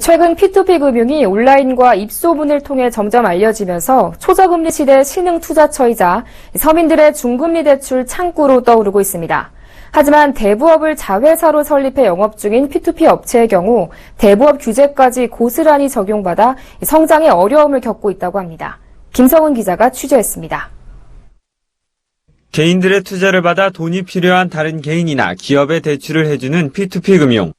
최근 P2P 금융이 온라인과 입소문을 통해 점점 알려지면서 초저금리 시대 신흥 투자처이자 서민들의 중금리 대출 창구로 떠오르고 있습니다. 하지만 대부업을 자회사로 설립해 영업 중인 P2P 업체의 경우 대부업 규제까지 고스란히 적용받아 성장에 어려움을 겪고 있다고 합니다. 김성은 기자가 취재했습니다. 개인들의 투자를 받아 돈이 필요한 다른 개인이나 기업에 대출을 해주는 P2P 금융.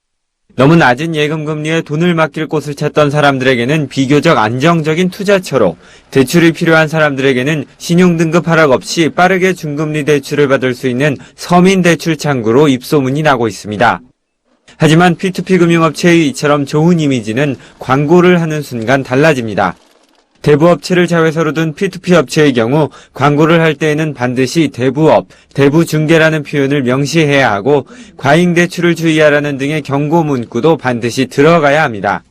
너무 낮은 예금 금리에 돈을 맡길 곳을 찾던 사람들에게는 비교적 안정적인 투자처로 대출이 필요한 사람들에게는 신용 등급 하락 없이 빠르게 중금리 대출을 받을 수 있는 서민 대출 창구로 입소문이 나고 있습니다. 하지만 P2P 금융업체의 이처럼 좋은 이미지는 광고를 하는 순간 달라집니다. 대부업체를 자회사로 둔 P2P 업체의 경우 광고를 할 때에는 반드시 대부업, 대부중개라는 표현을 명시해야 하고 과잉 대출을 주의하라는 등의 경고 문구도 반드시 들어가야 합니다.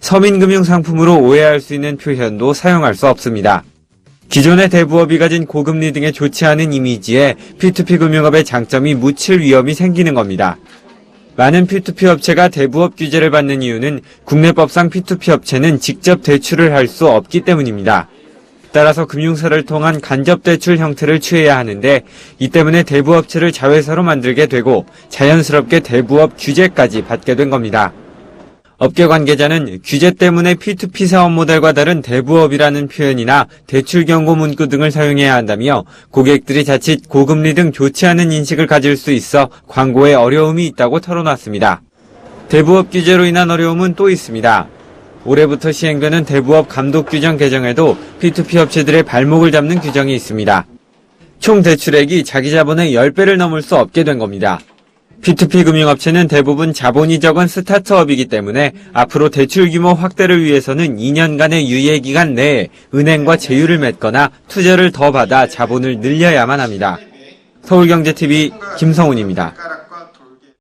서민금융 상품으로 오해할 수 있는 표현도 사용할 수 없습니다. 기존의 대부업이 가진 고금리 등의 좋지 않은 이미지에 P2P 금융업의 장점이 묻힐 위험이 생기는 겁니다. 많은 P2P 업체가 대부업 규제를 받는 이유는 국내법상 P2P 업체는 직접 대출을 할 수 없기 때문입니다. 따라서 금융사를 통한 간접 대출 형태를 취해야 하는데 이 때문에 대부업체를 자회사로 만들게 되고 자연스럽게 대부업 규제까지 받게 된 겁니다. 업계 관계자는 규제 때문에 P2P 사업 모델과 다른 대부업이라는 표현이나 대출 경고 문구 등을 사용해야 한다며 고객들이 자칫 고금리 등 좋지 않은 인식을 가질 수 있어 광고에 어려움이 있다고 털어놨습니다. 대부업 규제로 인한 어려움은 또 있습니다. 올해부터 시행되는 대부업 감독 규정 개정에도 P2P 업체들의 발목을 잡는 규정이 있습니다. 총 대출액이 자기 자본의 10배를 넘을 수 없게 된 겁니다. P2P 금융업체는 대부분 자본이 적은 스타트업이기 때문에 앞으로 대출 규모 확대를 위해서는 2년간의 유예 기간 내에 은행과 제휴를 맺거나 투자를 더 받아 자본을 늘려야만 합니다. 서울경제TV 김성훈입니다.